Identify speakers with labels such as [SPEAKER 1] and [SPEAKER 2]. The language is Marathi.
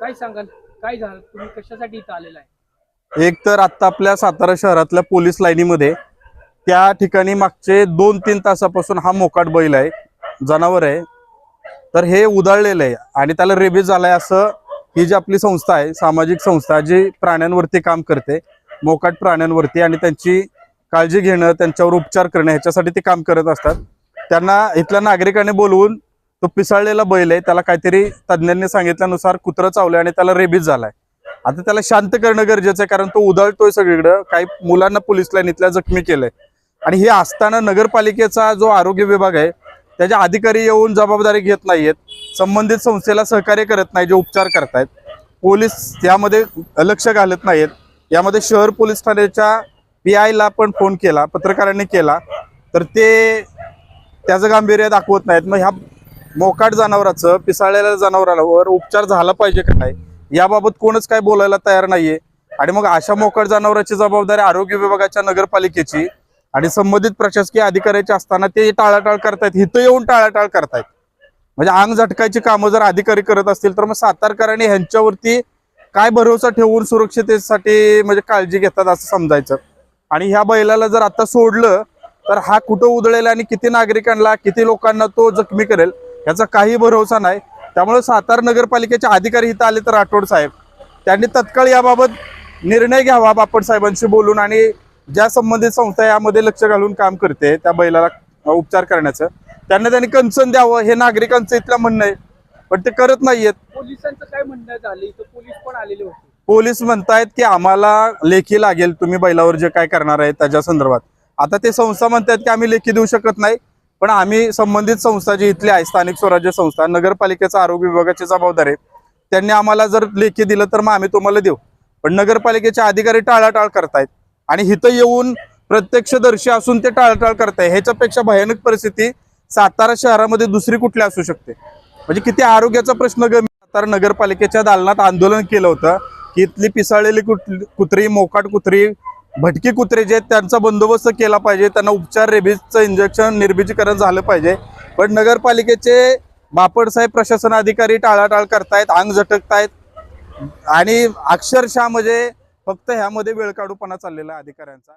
[SPEAKER 1] काय सांगाल? काय झालं? तुम्ही कशासाठी इथं आलेला आहे?
[SPEAKER 2] एक तर आता आपल्या सातारा शहरातल्या पोलीस लाईनीमध्ये त्या ठिकाणी मागचे दोन तीन तासापासून हा मोकाट बैल आहे जनावर आहे. तर हे उधळलेलं आहे आणि त्याला रेबीज झालाय असं ही जी आपली संस्था आहे सामाजिक संस्था जी प्राण्यांवरती काम करते मोकाट प्राण्यांवरती आणि त्यांची काळजी घेणं त्यांच्यावर उपचार करणं ह्याच्यासाठी ते काम करत असतात. त्यांना इथल्या नागरिकांनी बोलवून तो पिसाळलेला बैल आहे त्याला काहीतरी तज्ज्ञांनी सांगितल्यानुसार कुत्रं चावलंय आणि त्याला रेबीज झालाय. आता त्याला शांत करणं गरजेचं आहे कारण तो उधळतोय सगळीकडं. काही मुलांना पोलीस लाईनीतल्या जखमी केलंय. आणि हे असताना नगरपालिकेचा जो आरोग्य विभाग आहे त्याचे अधिकारी येऊन जबाबदारी घेत नाहीयेत. संबंधित संस्थेला सहकार्य करत नाही जे उपचार करतायत. पोलीस यामध्ये लक्ष घालत नाहीत यामध्ये शहर पोलीस ठाण्याच्या पी आयला पण फोन केला पत्रकारांनी केला. तर ते त्याचं गांभीर्य दाखवत नाहीत. मग ह्या मोकाट जनावराचं पिसाळलेल्या जनावरांवर उपचार झाला पाहिजे का नाही? याबाबत कोणच काय बोलायला तयार नाहीये. आणि मग अशा मोकाट जनावरांची जबाबदारी आरोग्य विभागाच्या नगरपालिकेची आणि संबंधित प्रशासकीय अधिकाऱ्याची असताना ते टाळाटाळ करतायत इथं येऊन टाळाटाळ करतायत. म्हणजे अंग झटकायची कामं जर अधिकारी करत असतील तर मग सातारकरांनी ह्यांच्यावरती काय भरोसा ठेवून सुरक्षितेसाठी म्हणजे काळजी घेतात असं समजायचं. आणि ह्या बैलाला जर आता सोडलं तर हा कुठं उधळेल आणि किती नागरिकांना किती लोकांना तो जखमी करेल? याचा काही भरोसा नाही. त्यामुळे सातारा नगरपालिकेचे अधिकारी इथं आले तर राठोड साहेब. त्यांनी तत्काळ याबाबत निर्णय घ्यावा बापट साहेबांशी बोलून आणि ज्या संबंधित संस्था यामध्ये लक्ष घालून काम करते त्या बैलाला उपचार करण्याचं. त्यांना त्यांनी कन्सर्न द्यावं हे नागरिकांचं इथलं म्हणणं आहे. पण ते करत नाहीयेत.
[SPEAKER 1] पोलिसांचं काय म्हणणं झालं? इथं पोलीस पण आलेले होते.
[SPEAKER 2] पोलीस म्हणतायत की आम्हाला लेखी लागेल तुम्ही बैलावर जे काय करणार आहे त्याच्या संदर्भात. आता ते संस्था म्हणतात की आम्ही लेखी देऊ शकत नाही. पण आम्ही संबंधित संस्था जी इथली आहे स्थानिक स्वराज्य संस्था नगरपालिकेचा आरोग्य विभागाची जबाबदारी आहे. त्यांनी आम्हाला जर लेखी दिलं तर मग आम्ही तुम्हाला देऊ. पण नगरपालिकेचे अधिकारी टाळाटाळ करतायत आणि इथं येऊन प्रत्यक्षदर्शी असून ते टाळाटाळ करताय ह्याच्यापेक्षा भयानक परिस्थिती सातारा शहरामध्ये दुसरी कुठली असू शकते? म्हणजे किती आरोग्याचा प्रश्न गमी सातारा नगरपालिकेच्या दालनात आंदोलन केलं होतं की इथली पिसाळलेली कुठली कुत्री मोकाट कुत्री भटकी कुत्रे जे आहेत त्यांचा बंदोबस्त केला पाहिजे. त्यांना उपचार रेबीजचं इंजेक्शन निर्बीजीकरण झालं पाहिजे. पण नगरपालिकेचे बापडसाहेब प्रशासन अधिकारी टाळाटाळ करतायत अंग झटकतायत. आणि अक्षरशः म्हणजे फक्त ह्यामध्ये वेळ काढूपणा चाललेला अधिकाऱ्यांचा.